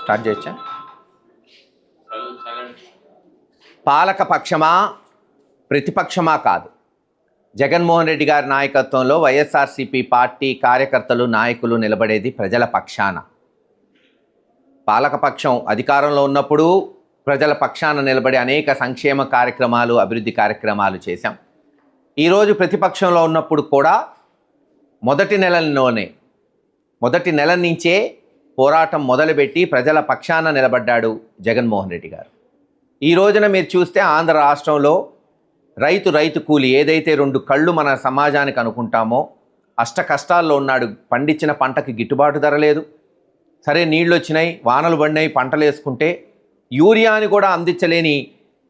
Start చేయొచ్చా? పాలక పక్షమా ప్రతిపక్షమా కాదు. జగన్మోహన్ రెడ్డి గారి నాయకత్వంలో వైఎస్ఆర్సీపీ పార్టీ కార్యకర్తలు నాయకులు నిలబడేది ప్రజల పక్షాన. పాలకపక్షం అధికారంలో ఉన్నప్పుడు ప్రజల పక్షాన నిలబడి అనేక సంక్షేమ కార్యక్రమాలు అభివృద్ధి కార్యక్రమాలు చేశాం. ఈరోజు ప్రతిపక్షంలో ఉన్నప్పుడు కూడా మొదటి నెలలోనే మొదటి నెల నుంచే పోరాటం మొదలుపెట్టి ప్రజల పక్షాన నిలబడ్డాడు జగన్మోహన్ రెడ్డి గారు. ఈ రోజున మీరు చూస్తే ఆంధ్ర రాష్ట్రంలో రైతు రైతు కూలి ఏదైతే రెండు కళ్ళు మన సమాజానికి అనుకుంటామో అష్ట కష్టాల్లో ఉన్నాడు పండించిన పంటకి గిట్టుబాటు ధర లేదు. సరే నీళ్ళు వచ్చినాయి వానలు పడినాయి పంటలు వేసుకుంటే యూరియాని కూడా అందించలేని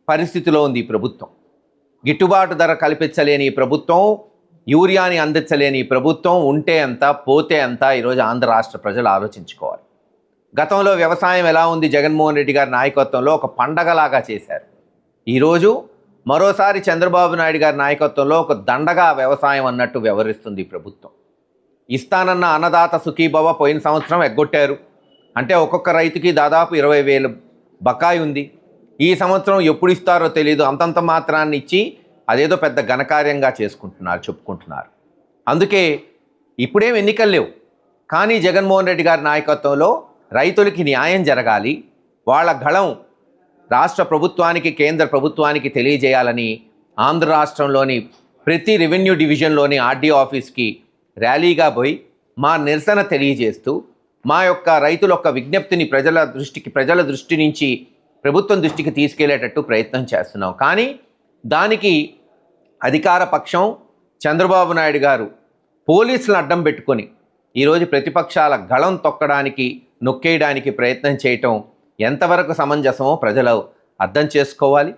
పరిస్థితిలో ఉంది ప్రభుత్వం. గిట్టుబాటు ధర కల్పించలేని ప్రభుత్వం యూరియాని అందించలేని ప్రభుత్వం ఉంటే ఎంత పోతే ఎంత ఈరోజు ఆంధ్ర రాష్ట్ర ప్రజలు ఆలోచించుకోవాలి. గతంలో వ్యవసాయం ఎలా ఉంది? జగన్మోహన్ రెడ్డి గారి నాయకత్వంలో ఒక పండగలాగా చేశారు. ఈరోజు మరోసారి చంద్రబాబు నాయుడు గారి నాయకత్వంలో ఒక దండగా వ్యవసాయం అన్నట్టు వ్యవహరిస్తుంది ప్రభుత్వం. ఇస్తానన్న అన్నదాత సుఖీభవ పోయిన సంవత్సరం ఎగ్గొట్టారు. అంటే ఒక్కొక్క రైతుకి దాదాపు ఇరవై వేలు బకాయి ఉంది. ఈ సంవత్సరం ఎప్పుడు ఇస్తారో తెలియదు అంతంత మాత్రాన్ని ఇచ్చి అదేదో పెద్ద ఘనకార్యంగా చేసుకుంటున్నారు చెప్పుకుంటున్నారు. అందుకే ఇప్పుడేం ఎన్నికలు లేవు. కానీ జగన్మోహన్ రెడ్డి గారి నాయకత్వంలో రైతులకి న్యాయం జరగాలి. వాళ్ళ గళం రాష్ట్ర ప్రభుత్వానికి కేంద్ర ప్రభుత్వానికి తెలియజేయాలని ఆంధ్ర రాష్ట్రంలోని ప్రతి రెవెన్యూ డివిజన్లోని ఆర్డీఓ ఆఫీస్కి ర్యాలీగా పోయి మా నిరసన తెలియజేస్తూ మా యొక్క రైతుల యొక్క విజ్ఞప్తిని ప్రజల దృష్టికి ప్రజల దృష్టి నుంచి ప్రభుత్వం దృష్టికి తీసుకెళ్ళేటట్టు ప్రయత్నం చేస్తున్నాం. కానీ దానికి అధికార పక్షం చంద్రబాబు నాయుడు గారు పోలీసులను అడ్డం పెట్టుకొని ఈరోజు ప్రతిపక్షాల గళం తొక్కడానికి నొక్కేయడానికి ప్రయత్నం చేయటం ఎంతవరకు సమంజసమో ప్రజలు అర్థం చేసుకోవాలి.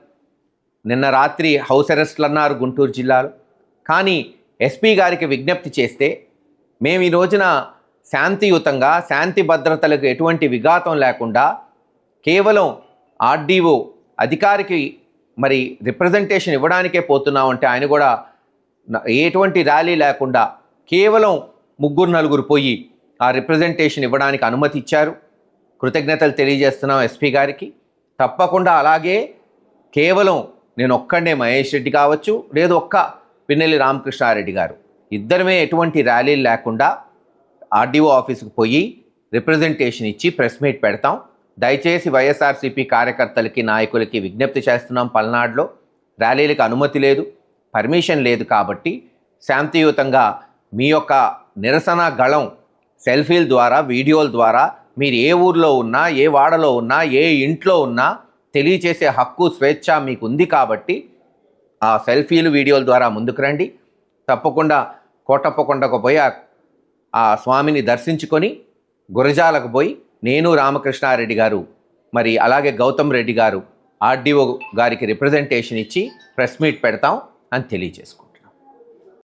నిన్న రాత్రి హౌస్ అరెస్ట్లు అన్నారు గుంటూరు జిల్లాలో. కానీ ఎస్పీ గారికి విజ్ఞప్తి చేస్తే మేము ఈ రోజున శాంతియుతంగా శాంతి భద్రతలకు ఎటువంటి విఘాతం లేకుండా కేవలం ఆర్డీఓ అధికారికి మరి రిప్రజెంటేషన్ ఇవ్వడానికే పోతున్నామంటే ఆయన కూడా ఎటువంటి ర్యాలీ లేకుండా కేవలం ముగ్గురు నలుగురు పోయి ఆ రిప్రజెంటేషన్ ఇవ్వడానికి అనుమతి ఇచ్చారు. కృతజ్ఞతలు తెలియజేస్తున్నాం ఎస్పీ గారికి. తప్పకుండా అలాగే కేవలం నేను ఒక్కడే మహేష్ రెడ్డి కావచ్చు లేదు ఒక్క పిన్నెల్లి రామకృష్ణారెడ్డి గారు. ఇద్దరమే ఎటువంటి ర్యాలీలు లేకుండా ఆర్డీఓ ఆఫీస్కి పోయి రిప్రజెంటేషన్ ఇచ్చి ప్రెస్ మీట్ పెడతాం. దయచేసి వైఎస్ఆర్సీపీ కార్యకర్తలకి నాయకులకి విజ్ఞప్తి చేస్తున్నాం. పల్నాడులో ర్యాలీలకు అనుమతి లేదు పర్మిషన్ లేదు కాబట్టి శాంతియుతంగా మీ యొక్క నిరసన గళం సెల్ఫీల ద్వారా వీడియోల ద్వారా మీరు ఏ ఊర్లో ఉన్నా ఏ వాడలో ఉన్నా ఏ ఇంట్లో ఉన్నా తెలియచేసే హక్కు స్వేచ్ఛ మీకు ఉంది కాబట్టి ఆ సెల్ఫీలు వీడియోల ద్వారా ముందుకు రండి. తప్పకుండా కోటప్పకొండకు పోయి ఆ- ఆ స్వామిని దర్శించుకొని గురజాలకు పోయి నేను రామకృష్ణారెడ్డి గారు మరి అలాగే గౌతమ్ రెడ్డి గారు ఆర్డీఓ గారికి రిప్రజెంటేషన్ ఇచ్చి ప్రెస్ మీట్ పెడతాం అని తెలియజేసుకో